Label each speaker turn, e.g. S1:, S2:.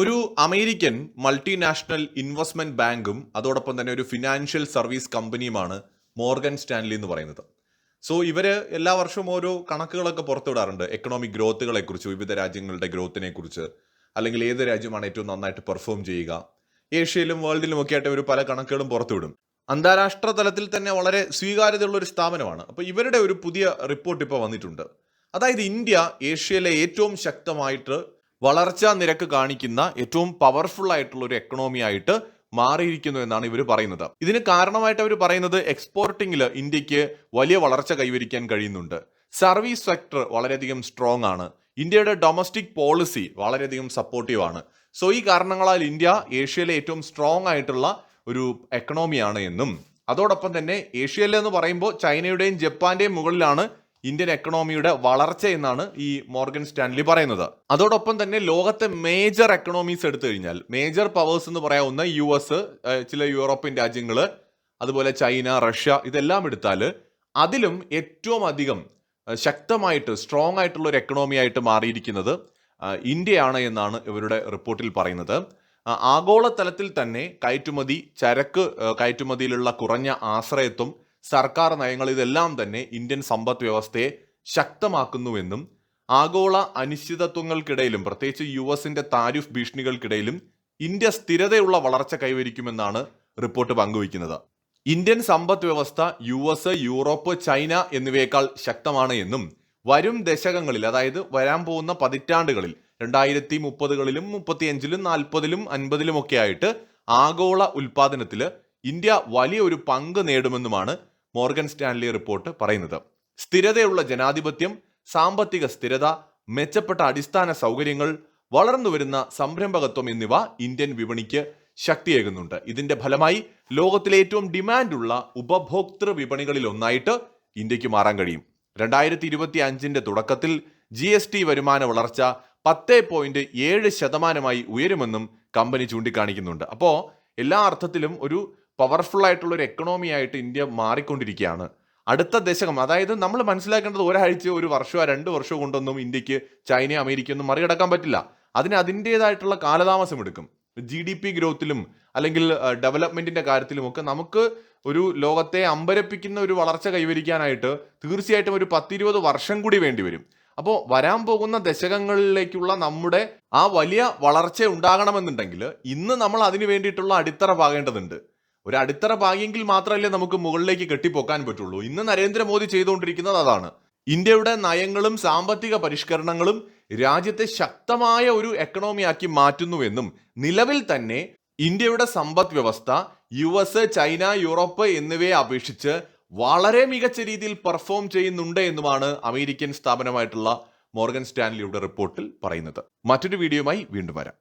S1: ഒരു American multinational investment ബാങ്കും അതോടൊപ്പം തന്നെ ഒരു ഫിനാൻഷ്യൽ സർവീസ് കമ്പനിയുമാണ് മോർഗൻ സ്റ്റാൻലി എന്ന് പറയുന്നത്. സോ ഇവർ എല്ലാ വർഷവും ഓരോ കണക്കുകളൊക്കെ പുറത്തുവിടാറുണ്ട്. എക്കണോമിക് ഗ്രോത്തുകളെ കുറിച്ച് വിവിധ രാജ്യങ്ങളുടെ ഗ്രോത്തിനെ കുറിച്ച് അല്ലെങ്കിൽ ഏത് രാജ്യമാണ് ഏറ്റവും നന്നായിട്ട് പെർഫോം ചെയ്യുക. ഏഷ്യയിലും വേൾഡിലും ഒക്കെ ആയിട്ട് ഒരു പല കണക്കുകളും പുറത്തുവിടും. അന്താരാഷ്ട്ര തലത്തിൽ തന്നെ വളരെ സ്വീകാര്യതയുള്ള ഒരു സ്ഥാപനമാണ്. അപ്പോൾ ഇവരുടെ ഒരു പുതിയ റിപ്പോർട്ട് ഇപ്പോൾ വന്നിട്ടുണ്ട്. അതായത് ഇന്ത്യ ഏഷ്യയിലെ ഏറ്റവും ശക്തമായിട്ട് വളർച്ചാ നിരക്ക് കാണിക്കുന്ന ഏറ്റവും പവർഫുൾ ആയിട്ടുള്ള ഒരു എക്കണോമി ആയിട്ട് മാറിയിരിക്കുന്നു എന്നാണ് ഇവർ പറയുന്നത്. ഇതിന് കാരണമായിട്ട് അവർ പറയുന്നത് എക്സ്പോർട്ടിംഗിൽ ഇന്ത്യയ്ക്ക് വലിയ വളർച്ച കൈവരിക്കാൻ കഴിയുന്നുണ്ട്. സർവീസ് സെക്ടർ വളരെയധികം സ്ട്രോങ് ആണ്. ഇന്ത്യയുടെ ഡൊമസ്റ്റിക് പോളിസി വളരെയധികം സപ്പോർട്ടീവ് ആണ്. സോ ഈ കാരണങ്ങളാൽ ഇന്ത്യ ഏഷ്യയിലെ ഏറ്റവും സ്ട്രോങ് ആയിട്ടുള്ള ഒരു എക്കണോമിയാണ് എന്നും. അതോടൊപ്പം തന്നെ ഏഷ്യയിലെന്ന് പറയുമ്പോൾ ചൈനയുടെയും ജപ്പാന്റെയും മുകളിലാണ് ഇന്ത്യൻ എക്കണോമിയുടെ വളർച്ച എന്നാണ് ഈ മോർഗൻ സ്റ്റാൻലി പറയുന്നത്. അതോടൊപ്പം തന്നെ ലോകത്തെ മേജർ എക്കണോമീസ് എടുത്തു കഴിഞ്ഞാൽ മേജർ പവേഴ്സ് എന്ന് പറയാവുന്ന യു എസ് ചില യൂറോപ്യൻ രാജ്യങ്ങൾ അതുപോലെ ചൈന റഷ്യ ഇതെല്ലാം എടുത്താൽ അതിലും ഏറ്റവും അധികം ശക്തമായിട്ട് സ്ട്രോങ് ആയിട്ടുള്ള ഒരു എക്കണോമി ആയിട്ട് മാറിയിരിക്കുന്നത് ഇന്ത്യയാണ് എന്നാണ് ഇവരുടെ റിപ്പോർട്ടിൽ പറയുന്നത്. ആഗോളതലത്തിൽ തന്നെ കയറ്റുമതി ചരക്ക് കയറ്റുമതിയിലുള്ള കുറഞ്ഞ ആശ്രയത്വം സർക്കാർ നയങ്ങൾ ഇതെല്ലാം തന്നെ ഇന്ത്യൻ സമ്പദ് വ്യവസ്ഥയെ ശക്തമാക്കുന്നുവെന്നും ആഗോള അനിശ്ചിതത്വങ്ങൾക്കിടയിലും പ്രത്യേകിച്ച് യു എസിന്റെ താരിഫ് ഭീഷണികൾക്കിടയിലും ഇന്ത്യ സ്ഥിരതയുള്ള വളർച്ച കൈവരിക്കുമെന്നാണ് റിപ്പോർട്ട് പങ്കുവയ്ക്കുന്നത്. ഇന്ത്യൻ സമ്പദ് വ്യവസ്ഥ യു എസ് യൂറോപ്പ് ചൈന എന്നിവയേക്കാൾ ശക്തമാണ് എന്നും വരും ദശകങ്ങളിൽ അതായത് വരാൻ പോകുന്ന പതിറ്റാണ്ടുകളിൽ രണ്ടായിരത്തി മുപ്പതുകളിലും മുപ്പത്തിയഞ്ചിലും നാൽപ്പതിലും അൻപതിലും ഒക്കെ ആയിട്ട് ആഗോള ഉൽപാദനത്തിൽ ഇന്ത്യ വലിയ ഒരു പങ്ക് നേടുമെന്നുമാണ് മോർഗൻ സ്റ്റാൻലി റിപ്പോർട്ട് പറയുന്നത്. സ്ഥിരതയുള്ള ജനാധിപത്യം സാമ്പത്തിക സ്ഥിരത മെച്ചപ്പെട്ട അടിസ്ഥാന സൗകര്യങ്ങൾ വളർന്നു വരുന്ന സംരംഭകത്വം എന്നിവ ഇന്ത്യൻ വിപണിക്ക് ശക്തിയേകുന്നുണ്ട്. ഇതിന്റെ ഫലമായി ലോകത്തിലെ ഏറ്റവും ഡിമാൻഡുള്ള ഉപഭോക്തൃ വിപണികളിൽ ഒന്നായിട്ട് ഇന്ത്യയ്ക്ക് മാറാൻ കഴിയും. രണ്ടായിരത്തി ഇരുപത്തി അഞ്ചിന്റെ തുടക്കത്തിൽ ജി എസ് ടി വരുമാന വളർച്ച പത്ത് പോയിന്റ് ഏഴ് ശതമാനമായി ഉയരുമെന്നും കമ്പനി ചൂണ്ടിക്കാണിക്കുന്നുണ്ട്. അപ്പോൾ എല്ലാ അർത്ഥത്തിലും ഒരു പവർഫുൾ ആയിട്ടുള്ള ഒരു എക്കണോമി ആയിട്ട് ഇന്ത്യ മാറിക്കൊണ്ടിരിക്കുകയാണ്. അടുത്ത ദശകം അതായത് നമ്മൾ മനസ്സിലാക്കേണ്ടത് ഒരാഴ്ച ഒരു വർഷമോ രണ്ട് വർഷമോ കൊണ്ടൊന്നും ഇന്ത്യയ്ക്ക് ചൈന അമേരിക്കയൊന്നും മറികടക്കാൻ പറ്റില്ല. അതിന് അതിന്റെതായിട്ടുള്ള കാലതാമസം എടുക്കും. ജി ഡി പി ഗ്രോത്തിലും അല്ലെങ്കിൽ ഡെവലപ്മെന്റിന്റെ കാര്യത്തിലുമൊക്കെ നമുക്ക് ഒരു ലോകത്തെ അമ്പരപ്പിക്കുന്ന ഒരു വളർച്ച കൈവരിക്കാനായിട്ട് തീർച്ചയായിട്ടും ഒരു പത്തിരുപത് വർഷം കൂടി വേണ്ടി വരും. അപ്പോൾ വരാൻ പോകുന്ന ദശകങ്ങളിലേക്കുള്ള നമ്മുടെ ആ വലിയ വളർച്ച ഉണ്ടാകണമെന്നുണ്ടെങ്കിൽ ഇന്ന് നമ്മൾ അതിനു വേണ്ടിയിട്ടുള്ള അടിത്തറ പാകേണ്ടതുണ്ട്. ഒരു അടിത്തറ പാകിയെങ്കിൽ മാത്രമല്ലേ നമുക്ക് മുകളിലേക്ക് കെട്ടിപ്പോക്കാൻ പറ്റുള്ളൂ. ഇന്ന് നരേന്ദ്രമോദി ചെയ്തുകൊണ്ടിരിക്കുന്നത് അതാണ്. ഇന്ത്യയുടെ നയങ്ങളും സാമ്പത്തിക പരിഷ്കരണങ്ങളും രാജ്യത്തെ ശക്തമായ ഒരു എക്കണോമിയാക്കി മാറ്റുന്നുവെന്നും നിലവിൽ തന്നെ ഇന്ത്യയുടെ സമ്പദ് വ്യവസ്ഥ യു എസ് ചൈന യൂറോപ്പ് എന്നിവയെ അപേക്ഷിച്ച് വളരെ മികച്ച രീതിയിൽ പെർഫോം ചെയ്യുന്നുണ്ട് എന്നുമാണ് അമേരിക്കൻ സ്ഥാപനമായിട്ടുള്ള മോർഗൻ സ്റ്റാൻലിയുടെ റിപ്പോർട്ടിൽ പറയുന്നത്. മറ്റൊരു വീഡിയോയുമായി വീണ്ടും വരാം.